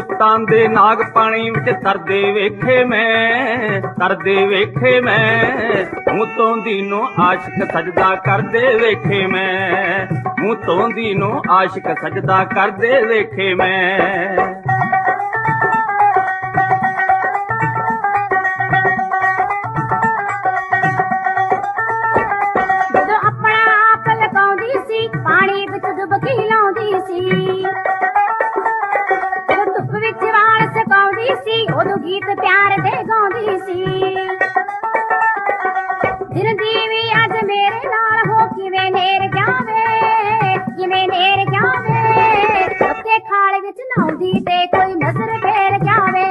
ਉਦੋਂ ਦੇ ਨਾਗ ਪਾਣੀ ਵਿੱਚ ਤਰਦੇ ਵੇਖੇ ਮੈਂ, ਤਰਦੇ ਵੇਖੇ ਮੈਂ। ਮੂੰਹ ਤੋਂ ਦੀ ਨੂੰ ਆਸ਼ਿਕ ਸਜਦਾ ਕਰਦੇ ਵੇਖੇ ਮੈਂ। ਮੂੰਹ ਤੋਂ ਦੀ ਨੂੰ ਆਸ਼ਿਕ ਸਜਦਾ ਕਰਦੇ ਵੇਖੇ ਮੈਂ। ਦਿਨ ਅੱਜ ਮੇਰੇ ਨਾਲ ਹੋ ਕਿਵੇਂ ਨੇਰ ਜਾਵੇ? ਕਿਵੇਂ ਨੇਰ ਜਾਵੇ? ਪੱਕੇ ਖਾਲੇ ਵਿੱਚ ਨਾਉਂਦੀ ਤੇ ਕੋਈ ਨਜ਼ਰ ਫੇਰ ਜਾਵੇ।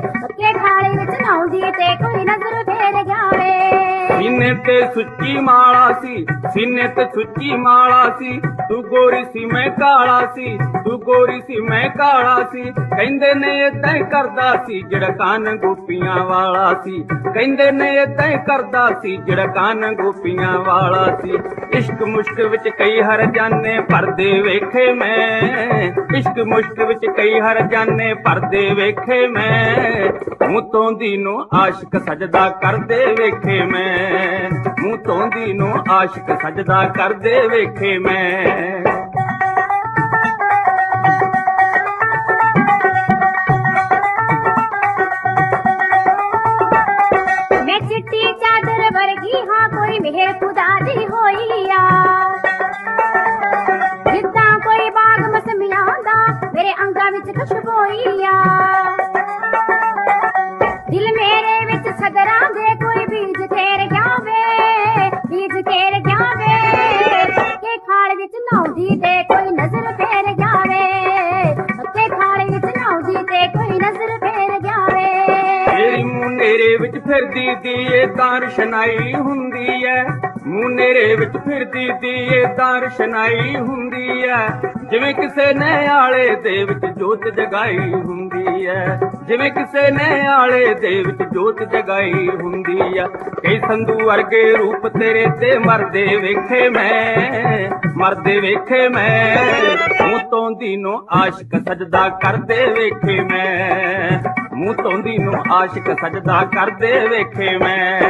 ਪੱਕੇ ਖਾਲੇ ਵਿੱਚ ਨਾਉਂਦੀ ਤੇ ਕੋਈ ਨਜ਼ਰ ਫੇਰ ਜਾਵੇ। ਸੀਨੇ ਤੇ ਸੁੱਚੀ ਮਾਲਾ ਸੀ, ਸੀਨੇ ਤੇ ਸੁੱਚੀ ਮਾਲਾ ਸੀ, ਤੂੰ ਗੋਰੀ ਸੀ, ਮੈਂ ਕਾਲਾ ਸੀ, ਤੂੰ ਗੋਰੀ ਸੀ, ਮੈਂ ਕਾਲਾ ਸੀ। ਕਹਿੰਦੇ ਨੇ ਏਦਾਂ ਹੀ ਕਰਦਾ ਸੀ, ਜਿਹੜਾ ਕੰਨ ਗੋਪੀਆਂ ਵਾਲਾ ਸੀ। ਕਹਿੰਦੇ ਨੇ ਏਦਾਂ ਹੀ ਕਰਦਾ ਸੀ, ਜਿਹੜਾ ਕੰਨ ਗੋਪੀਆਂ ਵਾਲਾ ਸੀ। ਇਸ਼ਕ ਮੁਸ਼ਕ ਵਿੱਚ ਕਈ ਹਰ ਜਾਣੇ ਪਰਦੇ ਵੇਖੇ ਮੈਂ। ਇਸ਼ਕ ਮੁਸ਼ਕ ਵਿੱਚ ਕਈ ਹਰ ਜਾਣੇ ਪਰਦੇ ਵੇਖੇ ਮੈਂ। ਮੂੰਹ ਤੋਂ ਦੀ ਨੂੰ ਆਸ਼ਿਕ ਸਜਦਾ ਕਰਦੇ ਵੇਖੇ ਮੈਂ। ਮੂੰਹ ਤੋਂ ਦੀ ਨੂੰ ਆਸ਼ਿਕ ਸਜਦਾ ਕਰਦੇ ਵੇਖੇ ਮੈਂ। ਕੋਈ ਮਿਹਰ ਖੁਦਾ ਦੀ ਹੋਈ ਆ। ਜਿੱਦਾਂ ਕੋਈ ਬਾਗ ਮਸਮੀਆਂ ਦਾ ਮੇਰੇ ਅੰਗਾਂ ਵਿੱਚ ਖੁਸ਼ਬੋਈ ਆ। ਦਿਲ ਮੇਰੇ ਵਿੱਚ ਸਦਰਾਂ ਦੇ, ਕੋਈ ਬੀਜ ਤੇਰ ਬੀਜ ਜਾਵੇ ਕੇ ਖਾਲ ਵਿੱਚ ਨਾਉਂਦੀ ਤੇ ਕੋਈ ਨਜ਼ਰ ਫੇਰ ਜਾਵੇ। ਕੇ ਖਾਲ ਵਿੱਚ ਨਾਉਂਦੀ ਤੇ ਕੋਈ ਨਜ਼ਰ ਫੇਰ ਜਾਵੇ। ਤੇਰੀ ਮੁਨੇਰੇ ਵਿੱਚ ਫਿਰਦੀ ਦੀ ਇਹ ਤਾਂ ਰਸ਼ਨਾਈ ਹੁੰਦੀ ਐ। ਮੁਨੇਰੇ ਵਿੱਚ ਫਿਰਦੀ ਦੀ ਇਹ ਤਾਂ ਰਸ਼ਨਾਈ ਹੁੰਦੀ ਐ। ਜਿਵੇਂ ਕਿਸੇ ਨੇ ਆਲੇ ਦੇ ਵਿੱਚ ਜੋਤ ਜਗਾਈ ਹੁੰਦੀ ਐ। ਜਿਵੇਂ ਕਿਸੇ ਨੇ ਆਲੇ ਦੇ ਵਿੱਚ ਜੋਤ ਜਗਾਈ ਹੁੰਦੀ ਆ ਕਈ ਸੰਧੂ ਵਰਗੇ ਰੂਪ ਤੇਰੇ ਤੇ ਮਰਦੇ ਵੇਖੇ ਮੈਂ, ਮਰਦੇ ਵੇਖੇ ਮੈਂ। ਮੂੰਹ ਤੋਂ ਦੀ ਆਸ਼ਿਕ ਸਜਦਾ ਕਰਦੇ ਵੇਖੇ ਮੈਂ, ਮੂੰਹ ਤੋਂ ਦੀ ਨੂੰ ਆਸ਼ਿਕ ਸਜਦਾ ਕਰਦੇ ਵੇਖੇ ਮੈਂ।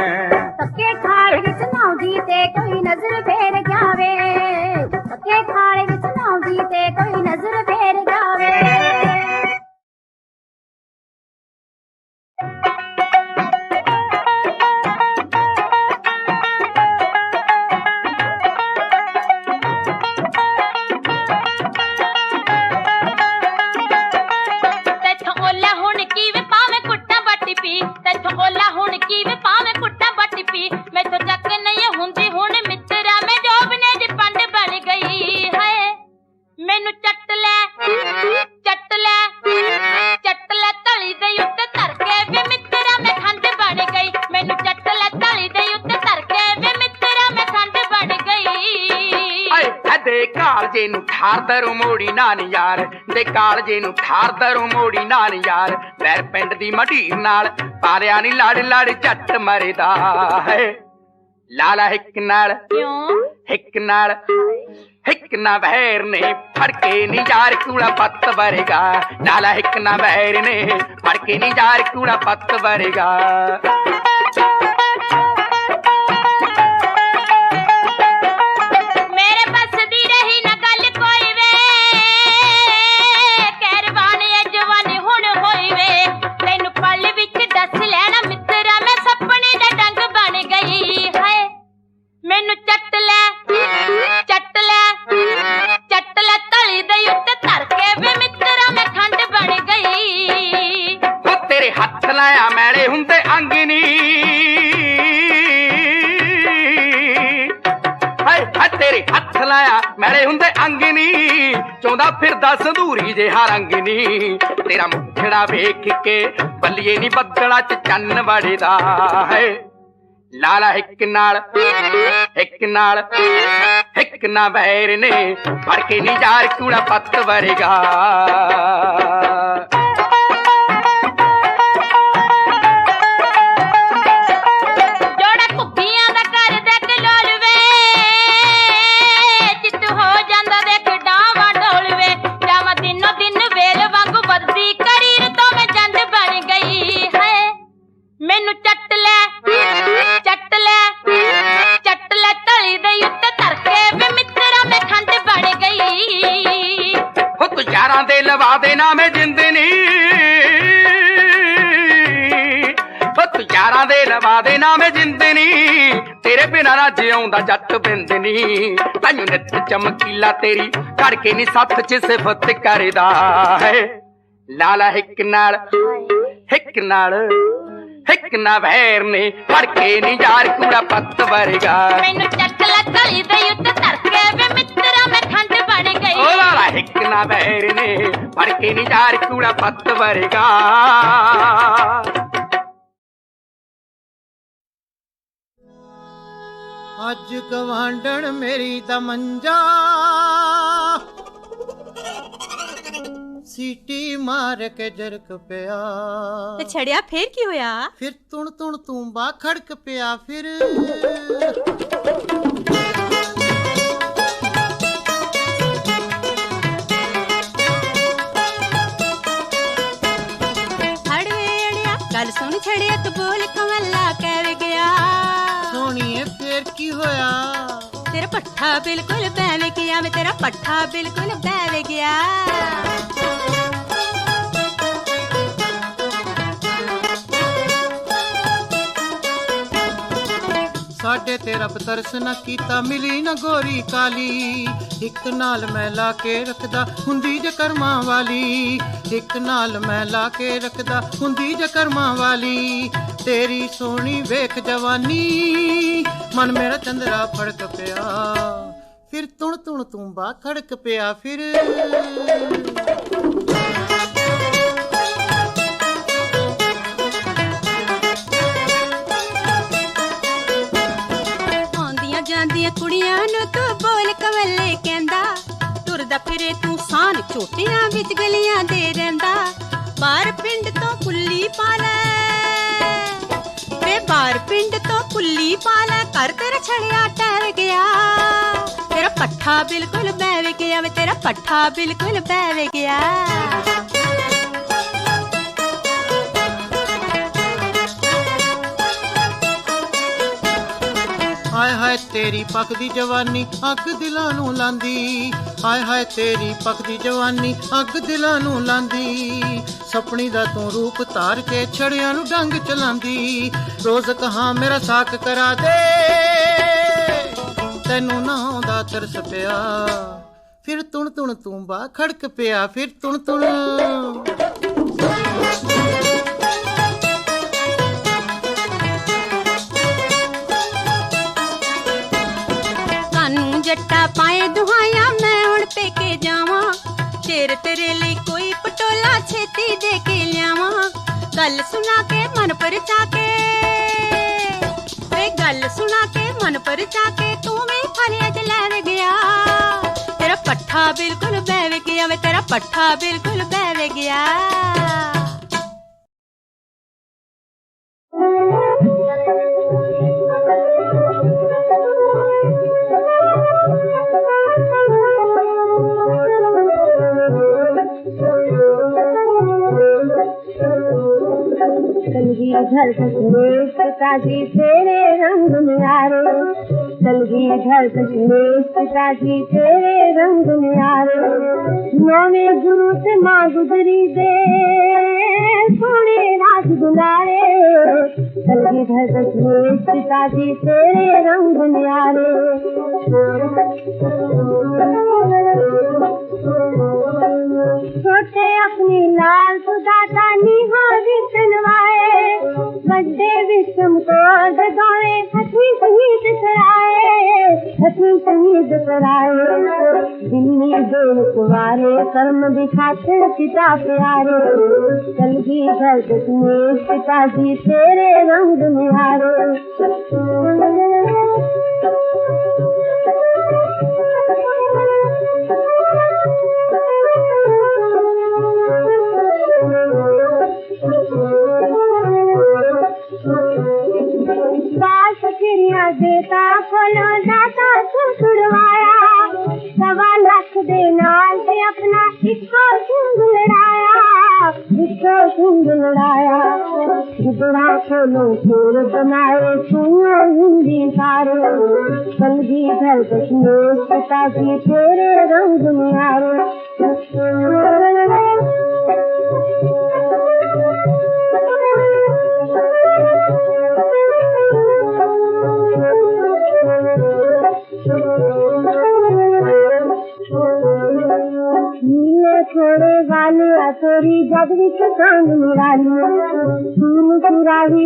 ਪੱਕੇ ਖਾਲ ਵਿੱਚ ਨਾਉਂਦੀ ਤੇ ਕੋਈ ਨਜ਼ਰ ਫੇਰ ਜਾਵੇ। ਪੱਕੇ ਖਾਲ ਵਿੱਚ ਨਾਉਂਦੀ ਤੇ ਕੋਈ ਨਜ਼ਰ ਫੇਰ ਜਾਵੇ। Thank you. ਨੂੰ ਠਾਰਦਰੋਂ ਮੋੜੀ ਨਾਨ ਯਾਰ ਦੇ ਕਾਲਜੇ ਨੂੰ ਠਾਰਦਰੋਂ ਮੋੜੀ ਨਾਨ ਯਾਰ। ਵੈਰ ਪਿੰਡ ਦੀ ਮਢੀਰ ਨਾਲ ਪਾਰਿਆ ਨਹੀਂ ਲੜ ਲੜ ਝੱਟ ਮਰਦਾ ਹੈ। ਲਾਲਾ ਹਿੱਕ ਨਾਲ ਕਿਉਂ? ਹਿੱਕ ਨਾਲ ਹਿੱਕ ਨਾ ਵਹਿਰ ਨੇ ਫੜ ਕੇ ਨੀ ਯਾਰ ਕੂੜਾ ਪੱਤ ਵਰੇਗਾ। ਲਾਲਾ ਹਿੱਕ ਨਾ ਵਹਿਰ ਨੇ ਫੜ ਕੇ ਨੀ ਯਾਰ ਕੂੜਾ ਪੱਤ ਵਰੇਗਾ। ਨੀ ਫਿਰਦਾ ਸੰਧੂਰੀ ਜਿਹਾ ਰੰਗ ਨੀ। ਤੇਰਾ ਮੁਖੜਾ ਵੇਖ ਕੇ ਬੱਲੀਏ ਨੀ ਬੱਦਲਾ ਚ ਚੰਨ ਵੜਦਾ ਹੈ। ਲਾਲਾ ਇੱਕ ਨਾਲ ਇੱਕ ਨਾਲ, ਇੱਕ ਨਾ ਵੈਰ ਨੇ। ਫੜ ਕੇ ਨੀ ਯਾਰ ਕੂੜਾ ਪੱਤ ਵਰਗਾ। ਤੈਨੂੰ ਨਿੱਤ ਚਮਕੀਲਾ ਤੇਰੀ ਘੜ ਕੇ ਨੀ ਸੱਤ ਚ ਸਿਫਤ ਕਰਦਾ ਹੈ ਲਾਲਾ ਇੱਕ ਨਾਲ ਇੱਕ ਨਾਲ ਇੱਕ ਨਾ ਵੈਰ ਨੇ ਫੜ ਕੇ ਨੀ ਯਾਰ ਕੂੜਾ ਪੱਤ ਵਰਗਾ ਮੈਨੂੰ ਚੱਟ ਲੈ ਤਲੀ ਦੇ ਉੱਤੇ ਧਰ ਕੇ ਵੇ ਮਿੱਤਰਾ ਮੈਂ ਖੰਡ ਬਣ ਗਈ ਓ ਲਾਲਾ ਇੱਕ ਨਾ ਵੈਰ ਨੇ ਫੜ ਕੇ ਨੀ ਯਾਰ ਕੂੜਾ ਪੱਤ ਵਰਗਾ ਅੱਜ ਗਵਾਂਡਣ ਮੇਰੀ ਦਾ ਮੰਜਾ। ਸੀਟੀ ਮਾਰ ਕੇ ਜਰਕ ਪਿਆ। ਤੇ ਛੜਿਆ ਫੇਰ ਕੀ ਹੋਇਆ? ਫਿਰ ਤੁਣ ਤੁਣ ਤੂੰਬਾ ਖੜਕ ਪਿਆ ਫਿਰ। ਪੱਠਾ ਬਿਲਕੁਲ ਬਹਿ ਗਿਆ ਮੈਂ ਤੇਰਾ ਪੱਠਾ ਬਿਲਕੁਲ ਬਹਿ ਗਿਆ। ਸਾਡੇ ਤੇ ਰੱਬ ਤਰਸ ਨਾ ਕੀਤਾ, ਮਿਲੀ ਨਾ ਗੋਰੀ ਕਾਲੀ। ਇੱਕ ਨਾਲ ਮੈਂ ਲਾ ਕੇ ਰੱਖਦਾ ਹੁੰਦੀ ਜੇ ਕਰਮਾਂ ਵਾਲੀ। ਇੱਕ ਨਾਲ ਮੈਂ ਲਾ ਕੇ ਰੱਖਦਾ ਹੁੰਦੀ ਜੇ ਕਰਮਾਂ ਵਾਲੀ। ਤੇਰੀ ਸੋਹਣੀ ਵੇਖ ਜਵਾਨੀ, ਮਨ ਮੇਰਾ ਚੰਦਰਾ ਫੜਕ ਪਿਆ। ਫਿਰ ਤੁਣ ਤੁਣ ਤੂੰਬਾ ਖੜਕ ਪਿਆ ਫਿਰ। ਆਉਂਦੀਆਂ ਕੁੜੀਆਂ ਨੂੰ ਤੂੰ ਬੋਲ ਕਮਲੇ ਕਹਿੰਦਾ। ਤੁਰਦਾ ਫਿਰੇ ਤੂੰ ਸਾਨ ਝੋਟਿਆਂ ਵਿੱਚ ਗਲੀਆਂ ਦੇ ਰਹਿੰਦਾ। ਬਾਹਰ ਪਿੰਡ ਤੋਂ ਪੁੱਲੀ। ਪਾ ਲੈ ਵੇ ਬਾਹਰ ਪਿੰਡ ਤੋਂ ਪੁੱਲੀ ਪਾ ਲੈ ਕਰ ਤੇਰਾ ਛੜਿਆ ਟਹਿਰ ਗਿਆ। ਤੇਰਾ ਪੱਠਾ ਬਿਲਕੁਲ ਬਹਿ ਗਿਆ ਵੇ, ਤੇਰਾ ਪੱਠਾ ਬਿਲਕੁਲ ਬਹਿ ਗਿਆ। ਹਾਏ ਹਾਏ ਤੇਰੀ ਪੱਕਦੀ ਜਵਾਨੀ ਅੱਗ ਦਿਲਾਂ ਨੂੰ ਲਾਂਦੀ। ਹਾਏ ਹਾਏ ਤੇਰੀ ਪੱਕਦੀ ਜਵਾਨੀ ਅੱਗ ਦਿਲਾਂ ਨੂੰ ਲਾਂਦੀ। ਸਪਣੀ ਦਾ ਤੂੰ ਰੂਪ ਧਾਰ ਕੇ ਛੜਿਆਂ ਨੂੰ ਡੰਗ ਚਲਾਂਦੀ। ਰੋਜ਼ ਕਹਾਂ ਮੇਰਾ ਸਾਕ ਕਰਾ ਦੇ। ਤੈਨੂੰ ਨਾ ਆਉਂਦਾ ਤਰਸ ਪਿਆ। ਫਿਰ ਤੁਣ ਤੁਣ ਤੂੰਬਾ ਖੜਕ ਪਿਆ। ਫਿਰ ਤੁਣ ਤੁਣ ਜੱਟਾ ਪਾਏ ਦੁਹਾਇਆ ਮੈਂ ਹੁਣ ਪੇਕੇ ਜਾਵਾਂ। ਸ਼ੇਰ ਤੇਰੇ ਲਈ ਕੋਈ ਪਟੋਲਾ ਛੇਤੀ ਦੇ ਕੇ ਲਿਆਵਾਂ। ਗੱਲ ਸੁਣਾ ਕੇ ਮਨ ਪਰਚਾ ਕੇ ਵੇ ਗੱਲ ਸੁਣਾ ਕੇ ਮਨ ਪਰਚਾ ਕੇ ਤੂੰ ਵੀ ਫਲਿਆ ਚ ਲੈ ਗਿਆ। ਤੇਰਾ ਪੱਠਾ ਬਿਲਕੁਲ ਬਹਿ ਗਿਆ ਵੇ, ਤੇਰਾ ਪੱਠਾ ਬਿਲਕੁਲ ਬਹਿ ਗਿਆ। घर कश्मीर पिताजी तेरे रंग न्यारे कलगी घर कश्मीर पिताजी तेरे रंग न्यारे नौवे गुरु से माँ गुजरी दे सोने राज दुलारे कलगी घर कश्मीर पिताजी तेरे रंग न्यारे छोटे अपने लाल सुदाता निहारी सुनवाए बड़े विषम को जगाए हसी सही दिखराए हसी सही दिखराए दिनी देव कुमारे कर्म दिखाते पिता प्यारे कल की भर्त में पिताजी तेरे रंग निहारे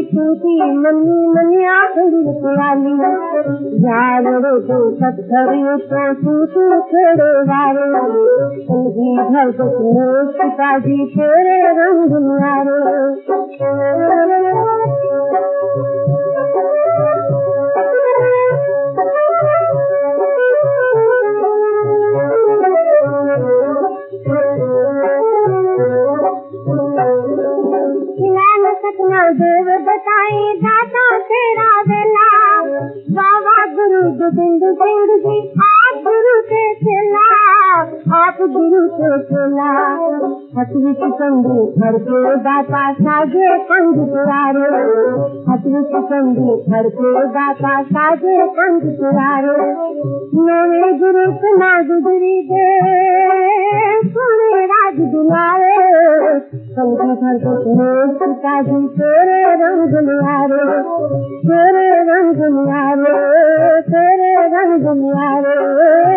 ख़ुशी मनी मनी पुराल ख़ूी खारे पिता जी घरे बाबा साॻे पंज तरक़ा साॻे पंज तुरे ने गुरू गुरी दे से राग दुआरे चङी खणे पी तेरे रंग दुआरे तेरे रंग तोरे रंग दुआरे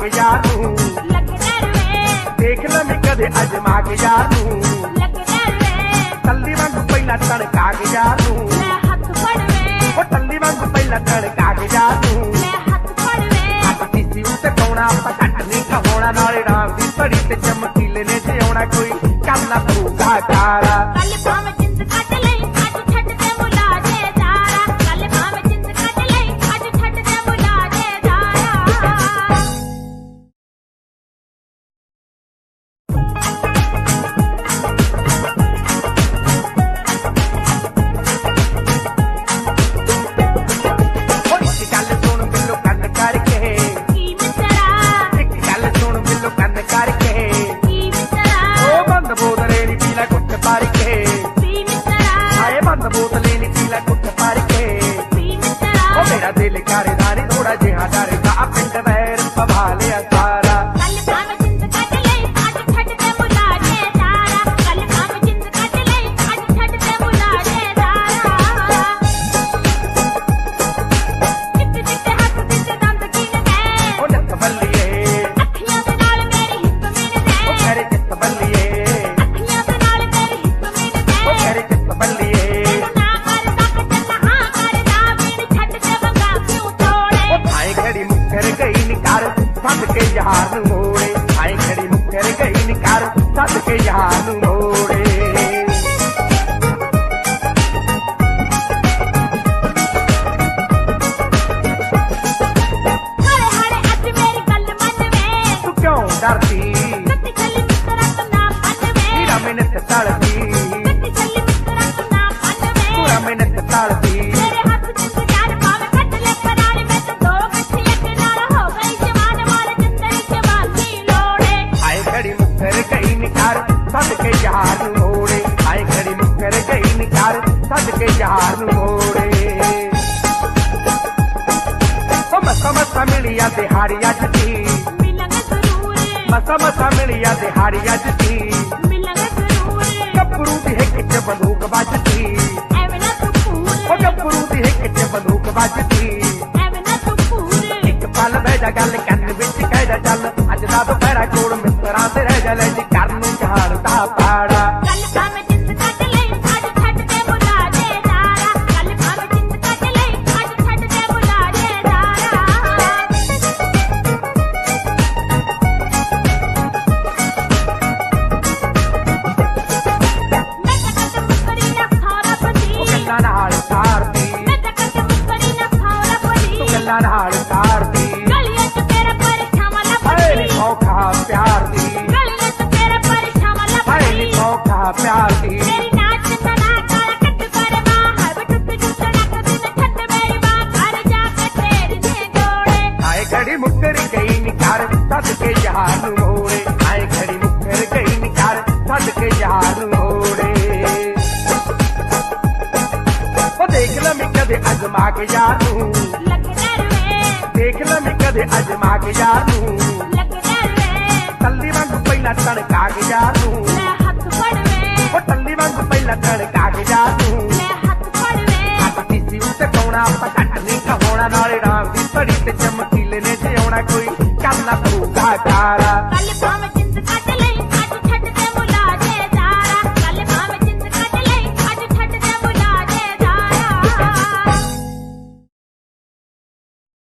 ਕੇ ਜਾ ਤੂੰ ਲੱਗਦਾ ਰਵੇ ਦੇਖ ਲੈ ਨੀ ਕਦੇ ਜਾ ਤੂੰ ਲੱਗਦਾ ਰਵੇ ਕੱਲੀ ਵਾਂਗ ਪਹਿਲਾਂ ਤੜਕਾ ਕੇ ਜਾ ਤੂੰ ਮੈਂ ਹੱਥ ਫੜਵੇ। ਉਹ ਕੱਲੀ ਵਾਂਗ ਪਹਿਲਾਂ ਤੜਕਾ ಯಾನು ਮਿਲਿਆ ਦਿਹਾੜੀਆਂ ਚ ਦੀ ਮਿਲਾਂਗੇ ਜ਼ਰੂਰ। ਮਸਾ ਮਸਾ ਮਿਲਿਆ ਦਿਹਾੜੀਆਂ ਚ ਦੀ ਮਿਲਾਂਗੇ ਜ਼ਰੂਰ। ਕੱਪਰੂ ਦੀ ਹਿੱਕ ਚ ਬੰਦੂਕ ਵੱਜਦੀ ਐਵੇਂ ਨਾ ਤੂੰ ਪੂਰੇ ਉਹ ਦੀ ਹਿੱਕ ਚ ਬੰਦੂਕ ਵੱਜਦੀ ਐਵੇਂ ਨਾ ਤੂੰ ਪੂਰੇ ਇੱਕ ਪਲ ਬਹਿ ਗੱਲ ਅਜਮਾ ਕੇ ਯਾਰ ਤੂੰ ਲੱਗਦਾ ਰਵੇ। ਦੇਖ ਲੈ ਨੀ ਕਦੇ ਅਜਮਾ ਕੇ ਯਾਰ ਤੂੰ ਲੱਗਦਾ ਰਵੇ। ਟੱਲੀ ਵਾਂਗ ਪਹਿਲਾਂ ਤੜਕਾ ਕੇ ਯਾਰ ਤੂੰ ਮੈਂ ਹੱਥ ਫੜਵੇ। ਉਹ ਟੱਲੀ ਵਾਂਗ ਪਹਿਲਾਂ ਤੜਕਾ ਕੇ ਯਾਰ ਤੂੰ ਮੈਂ ਹੱਥ ਫੜਵੇ। ਆਪਾਂ ਕਿਸੇ ਉੱਤੇ ਪਾਉਣਾ ਆਪਾਂ ਘੱਟ ਨਹੀਂ ਕਹਾਉਣਾ ਨਾਲੇ ਰਾਮ ਦੀ ਪੜੀ ਤੇ ਚਮਕੀਲੇ ਨੇ ਜੇ ਆਉਣਾ ਕੋਈ। ਕਰਨਾ ਤੂੰ ਘਾਟਾਰਾ ਕੱਲ